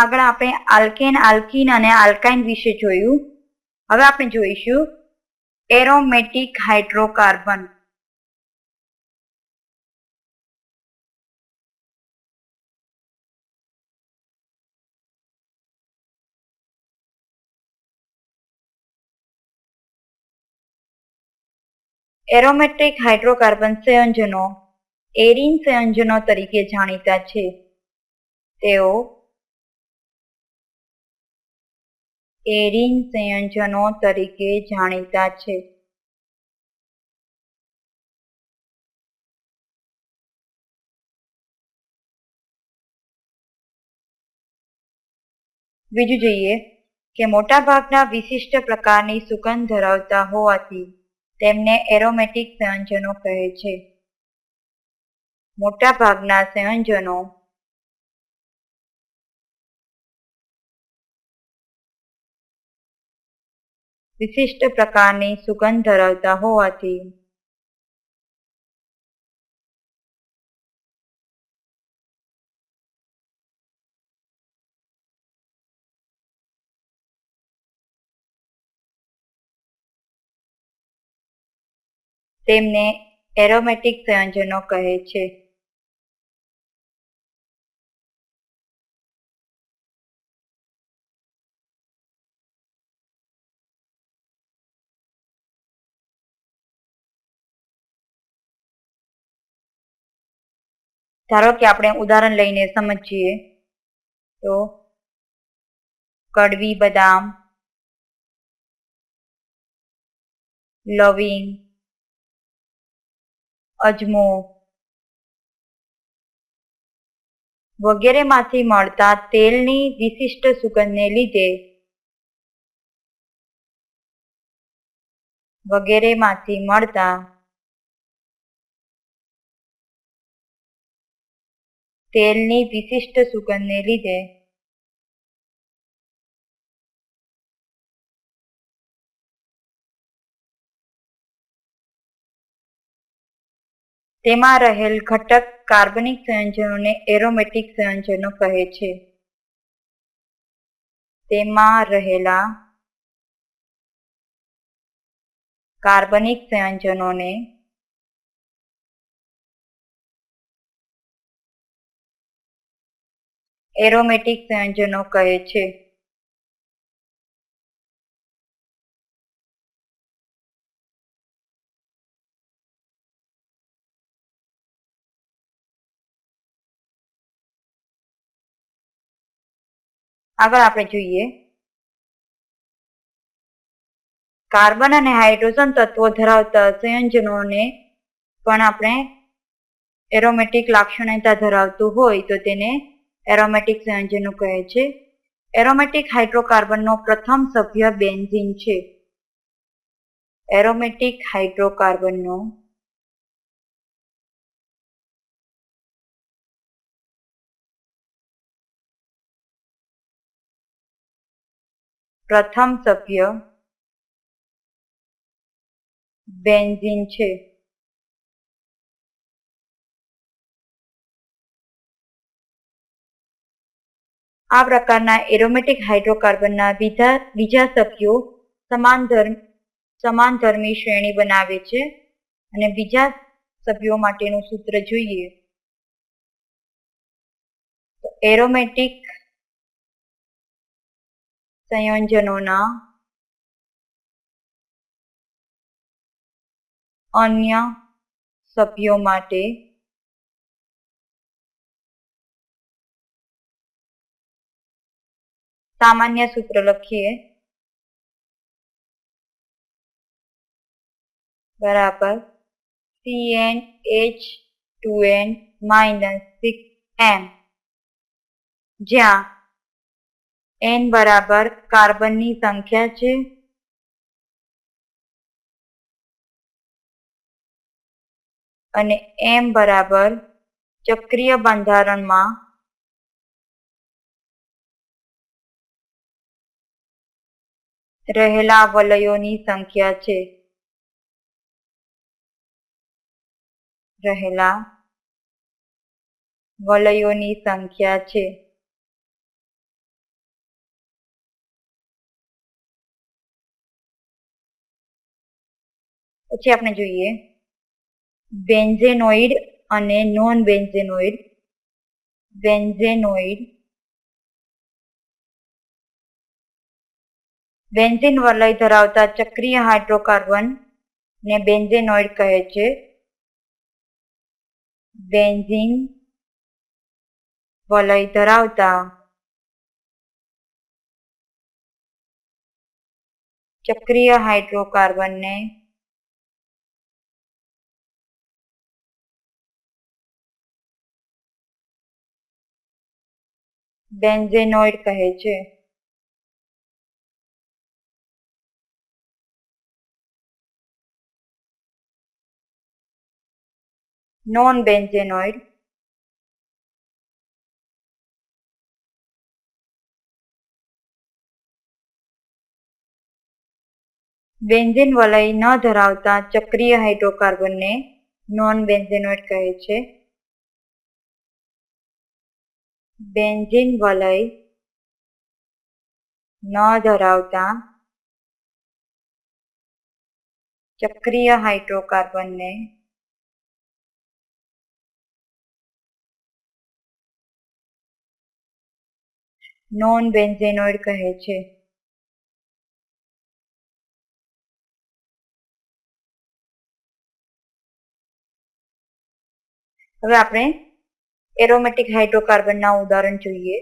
આગળ આપણે alkane, alkene અને આલ્કાઇન વિશે જોયું. હવે આપણે જોઈશું એરોમેટિક હાઇડ્રોકાર્બન. એરોમેટિક હાઇડ્રોકાર્બન સંયોજનો એરિન સંયોજનો તરીકે જાણીતા છે. તેઓ એરિન સંયોજનો તરીકે જાણીતા છે. બીજું જોઈએ કે મોટાભાગના વિશિષ્ટ પ્રકારની સુગંધ ધરાવતા હોવાથી તેમને એરોમેટિક સંયોજનો કહે છે. મોટાભાગના સંયોજનો વિશિષ્ટ પ્રકારની સુગંધ ધરાવતા હોવાથી તેમને એરોમેટિક સંયોજનો કહે છે. ધારો કે આપણે ઉદાહરણ લઈને સમજીએ. તો કડવી બદામ, લવિંગ, અજમો વગેરેમાંથી મળતા તેલની વિશિષ્ટ સુગંધને લીધે વગેરેમાંથી મળતા તેલની વિશિષ્ટ સુગંધને લીધે. તેમાં રહેલ ઘટક કાર્બનિક સંયોજનોને એરોમેટિક સંયોજનો કહે છે. તેમાં રહેલા કાર્બનિક સંયોજનોને એરોમેટિક સંયોજનો કહે છે. આગળ આપણે જોઈએ. કાર્બન અને હાઇડ્રોજન તત્વો ધરાવતા સંયોજનોને પણ આપણે એરોમેટિક લાક્ષણિકતા ધરાવતું હોય તો તેને એરોમેટિક સંયોજનો કહે છે. એરોમેટિક હાઇડ્રોકાર્બનનો પ્રથમ સભ્ય બેન્ઝીન છે. એરોમેટિક હાઇડ્રોકાર્બનનો પ્રથમ સભ્ય બેન્ઝીન છે. આ પ્રકારના એરોમેટિક હાઇડ્રોકાર્બનના બીજા બીજા સભ્યો સમાન ધર્મ સમાન ધર્મી શ્રેણી બનાવે છે અને બીજા સભ્યો માટેનું સૂત્ર જોઈએ. એરોમેટિક સંયોજનોના અન્ય સભ્યો માટે સામાન્ય સૂત્ર લખીએ. બરાબર. C H two N minus six M જ્યાં એન બરાબર કાર્બનની સંખ્યા છે. અને એમ બરાબર ચક્રીય બંધારણમાં રહેલા વલયોની સંખ્યા છે. રહેલા વલયોની સંખ્યા છે. પછી આપણે જોઈએ. બેન્ઝેનોઇડ અને નોન બેન્ઝેનોઇડ બેન્ઝેનોઇડ બેન્ઝીન વલય ધરાવતા ચક્રીય હાઇડ્રોકાર્બન ને બેન્ઝેનોઇડ કહે છે. બેન્ઝીન વલય ધરાવતા ચક્રીય હાઇડ્રોકાર્બનને બેન્ઝેનોઇડ કહે છે. નોન બેન્ઝેનોઇડ બેન્ઝીન વલય ન ધરાવતા ચક્રીય હાઇડ્રોકાર્બનને નોન બેન્ઝેનોઇડ કહે છે. બેન્ઝીન વલય ન ધરાવતા ચક્રીય હાઇડ્રોકાર્બનને નોન બેન્ઝેનોઇડ કહે છે. હવે આપણે એરોમેટિક હાઇડ્રોકાર્બનના ઉદાહરણ જોઈએ.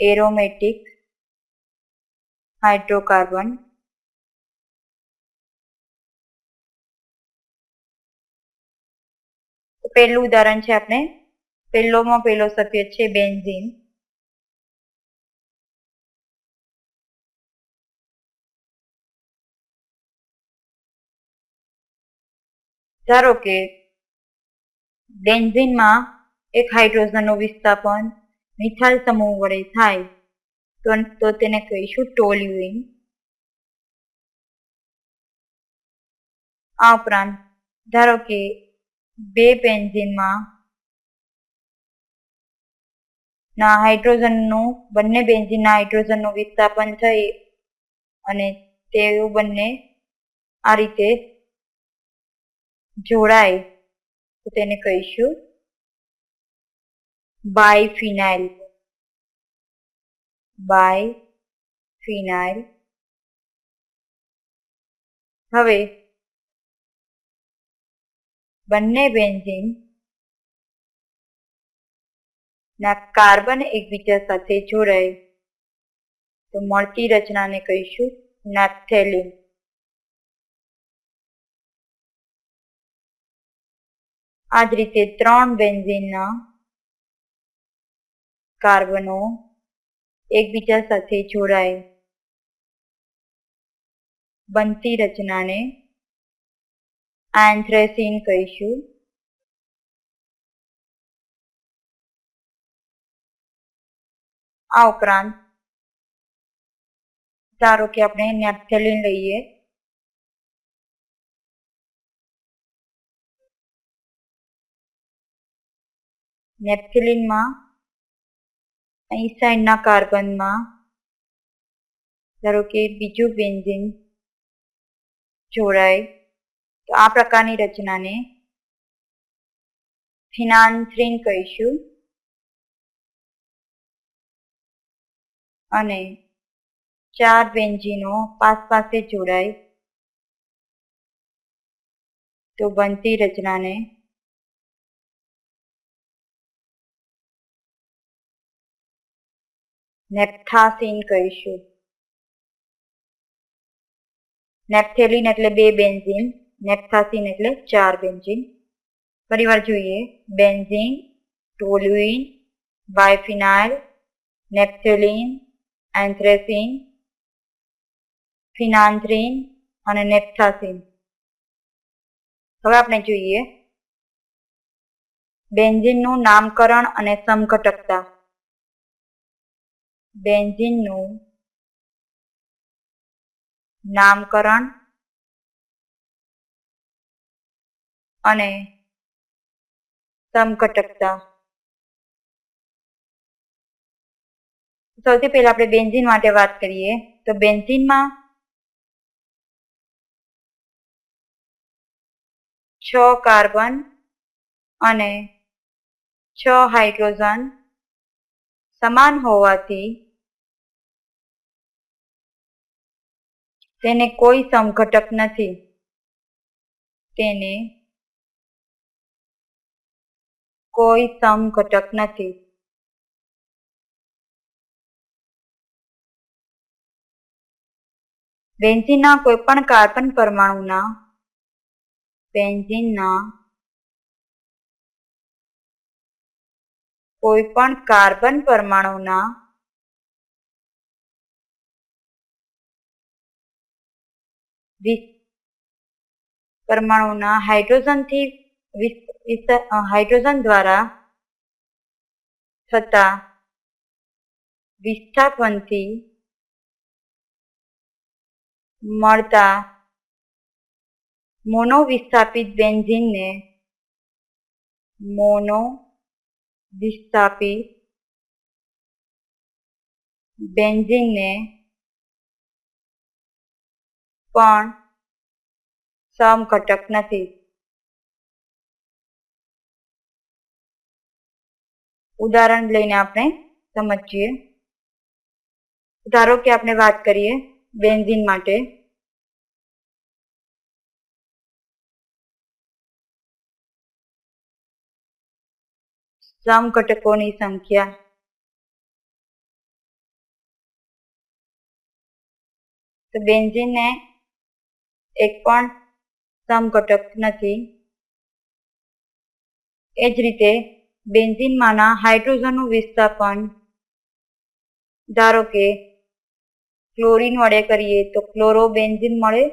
Aromatic hydrocarbon. પહેલું ઉદાહરણ છે આપણે પહેલોમાં પહેલો સભ્ય છે બેન્ઝીન. ધારો કે બેન્ઝીનમાં એક હાઇડ્રોજનનું વિસ્થાપન મિથાઇલ સમૂહ વડે થાય, તો તો તેને કહીશું ટોલ્યુઇન. આ ઉપરાંત ધારો કે બે બેન્ઝીનમાં ના, હાઇડ્રોજનનું, બંને બેન્ઝીનના હાઇડ્રોજનનું વિસ્થાપન થઈ અને તેઓ બંને આ રીતે જોડાય. તો તેને કહીશું બાય ફિનાઇલ બાય ફિનાઇલ હવે બંને બેન્ઝીન ના કાર્બન એકબીજા સાથે જોડાય. તો મળતી રચનાને કહીશું નાથેલિન. આ જ રીતે ત્રણ બેન્ઝીનના કાર્બનો એકબીજા સાથે જોડાય. બનતી રચનાને એન્થ્રેસીન કહીશું. આ ઉપરાંત ધારો કે આપણે નેપ્થેલિન લઈએ. નેપ્થેલિનમાં અહીં સાઈડના કાર્બનમાં ધારો કે બીજું બેન્ઝિન જોડાય. તો આ પ્રકારની રચનાને ફિનાન્થ્રીન કહીશું. અને ચાર બેન્ઝીનો પાસ પાસે જોડાય તો બનતી રચનાને નેપ્થાસીન કહીશું. નેપ્થેલિન એટલે બે બેન્ઝીન, નેપ્થાસીન એટલે ચાર બેન્ઝીન. ફરીવાર જોઈએ. Benzene, toluene, biphenyl, naphthalene anthracene phenanthrene અને નેપ્થાસિન. હવે આપણે જોઈએ બેન્ઝીનનું નામકરણ અને સમઘટકતા. બેન્ઝીનનું નામકરણ અને સમઘટકતા. સૌથી પહેલા આપણે બેન્ઝીન માટે વાત કરીએ, તો બેન્ઝીનમાં છ કાર્બન અને છ હાઇડ્રોજન સમાન હોવાથી તેને કોઈ સમઘટક નથી. તેને કોઈ સમઘટક નથી. બેન્ઝીનના કોઈપણ કાર્બન પરમાણુના બેન્ઝીનના કોઈપણ કાર્બન પરમાણુના પરમાણુના હાઇડ્રોજનથી હાઇડ્રોજન દ્વારા થતા વિસ્થાપનથી મળતા મોનો વિસ્થાપિત બેન્ઝીનને મોનો વિસ્થાપિત બેન્ઝીનને પણ સમઘટક નથી. ઉદાહરણ લઈને આપણે સમજીએ. ધારો કે આપણે વાત કરીએ બેન્ઝીન માટે. સમઘટકોની સંખ્યા. તો બેન્ઝિનને એક પણ સમઘટક નથી. એ જ રીતે બેન્ઝિનમાંના હાઇડ્રોજનનું વિસ્થાપન ધારો કે ક્લોરીન વડે કરીએ, તો ક્લોરોબેન્ઝિન મળે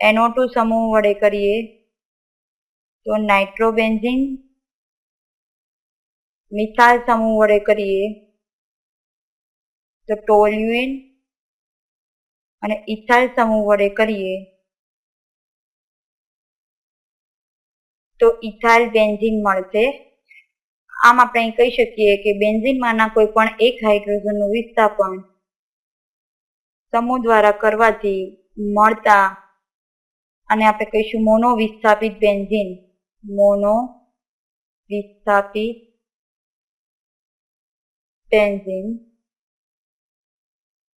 એનો ટુ સમૂહ વડે કરીએ, તો નાઇટ્રોબેન્ઝિન, મિથાઇલ સમૂહ વડે કરીએ, તો ટોલ્યુએન અને ઇથાઇલ સમૂહ વડે કરીએ, તો ઇથાઇલ બેન્ઝિન મળશે. આમ આપણે કહી શકીએ કે બેન્ઝિનમાંના કોઈ પણ એક હાઇડ્રોજનનું વિસ્થાપન સમૂહ દ્વારા કરવાથી મળતા અને આપણે કહીશું મોનો વિસ્થાપિત બેન્ઝીન. મોનો વિસ્થાપિત બેન્ઝીન.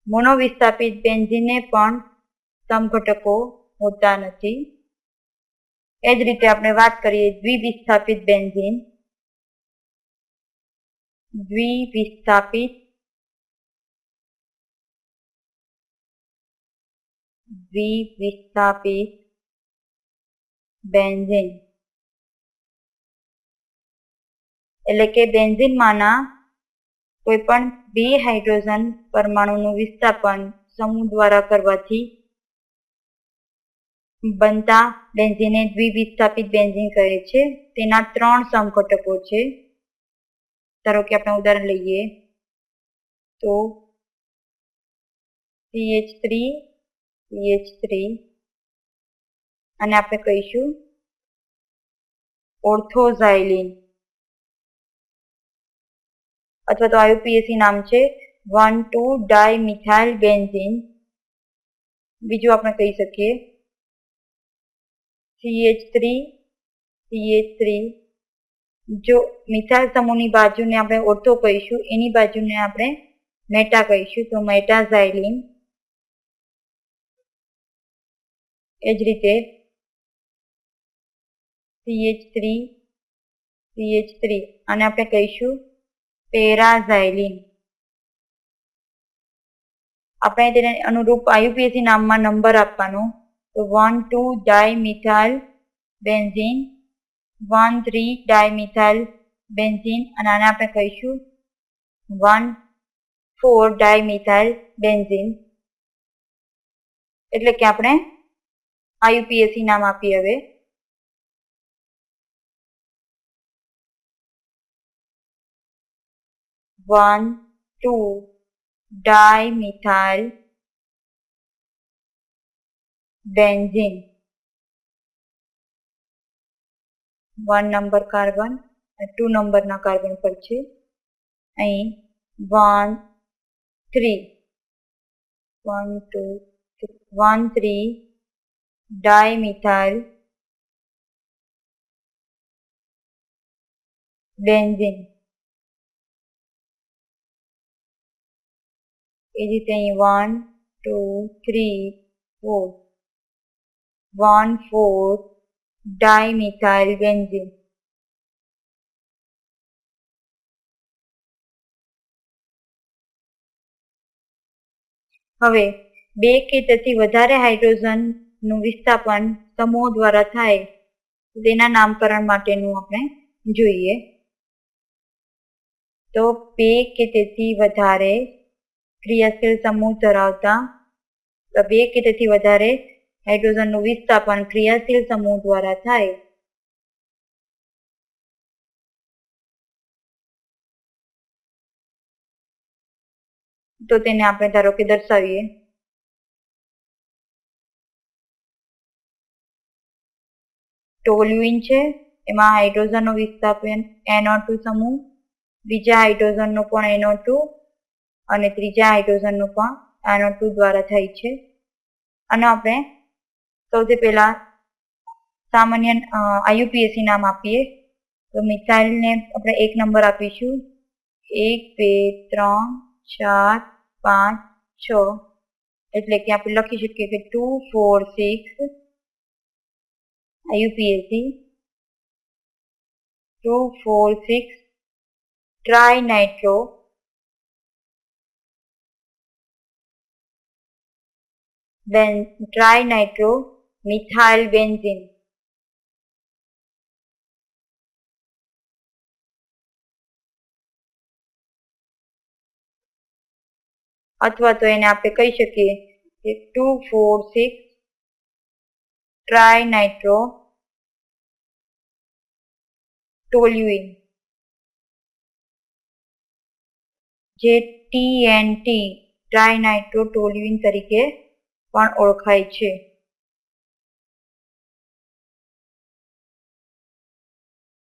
મોનો વિસ્થાપિત બેન્ઝીને પણ સમઘટકો હોતા નથી. એ જ રીતે આપણે વાત કરીએ દ્વિવિસ્થાપિત બેન્ઝીન. દ્વિવિસ્થાપિત દ્વિવિસ્થાપિત બેન્ઝીન. એટલે કે બેન્ઝીનમાંના કોઈ પણ બે હાઇડ્રોજન પરમાણુનું વિસ્થાપન સમૂહ દ્વારા કરવાથી બનતા બેન્ઝીને દ્વિવિસ્થાપિત બેન્ઝીન કહે છે. તેના ત્રણ સંઘટકો છે. ધારો કે આપણે ઉદાહરણ લઈએ તો CH3 સીએચ થ્રી અને આપણે કહીશું ઓર્થોઝાઇલિન અથવા તો આયુપીએસી નામ છે one two di methyl benzene. બીજું આપણે કહી શકીએ સીએચ થ્રી સીએચ થ્રી જો મિથાઇલ સમૂહની બાજુને આપણે ઓર્થો કહીશું, એની બાજુને આપણે મેટા કહીશું, તો મેટાઝાઇલિન એ જ રીતે સીએચ થ્રી સીએચ થ્રી અને આપણે કહીશું પેરાઝાઇલિન આપણે તેને અનુરૂપ આયુપીએસી નામમાં નંબર આપવાનો. તો one two dimethyl benzene, one three dimethyl benzene, અને આને આપણે કહીશું વન ફોર ડાયમિથાઇલ બેન્ઝીન. એટલે કે આપણે આયુપીએસી નામ આપી હવે. One two dimethyl benzene one number carbon two નંબરના કાર્બન પર છે. અહીં one three one two one three dimethyl benzene એ જ રીતે અહીં one two three four one four dimethyl benzene હવે બે કે તેથી વધારે હાઇડ્રોજનનું વિસ્થાપન સમૂહ દ્વારા થાય તેના નામકરણ માટેનું આપણે જોઈએ. તો બે કે તેથી વધારે ક્રિયાશીલ સમૂહ ધરાવતા બે કે તેથી વધારે હાઇડ્રોજનનું વિસ્થાપન ક્રિયાશીલ સમૂહ દ્વારા થાય. તો તેને આપણે ધારો કે દર્શાવીએ. ટોલ્યુઇન છે, એમાં હાઇડ્રોજનનો વિસ્થાપન એનઓ ટુ સમૂહ, બીજા હાઇડ્રોજનનો પણ એનઓ ટુ અને ત્રીજા હાઇડ્રોજનનું પણ એનઓ ટુ દ્વારા થાય છે. અને આપણે સૌથી પહેલા સામાન્ય આયુપીએસસી નામ આપીએ. તો મિસાઇલને આપણે એક નંબર આપીશું. એક, બે, ત્રણ, ચાર, પાંચ, છ. એટલે કે આપણે લખી શકીએ કે two, four, six six tri nitro tri nitro methyl benzene અથવા તો એને આપણે કહી શકીએ કે two four six tri nitro toluene જે T N T tri nitro toluene તરીકે પણ ઓળખાય છે.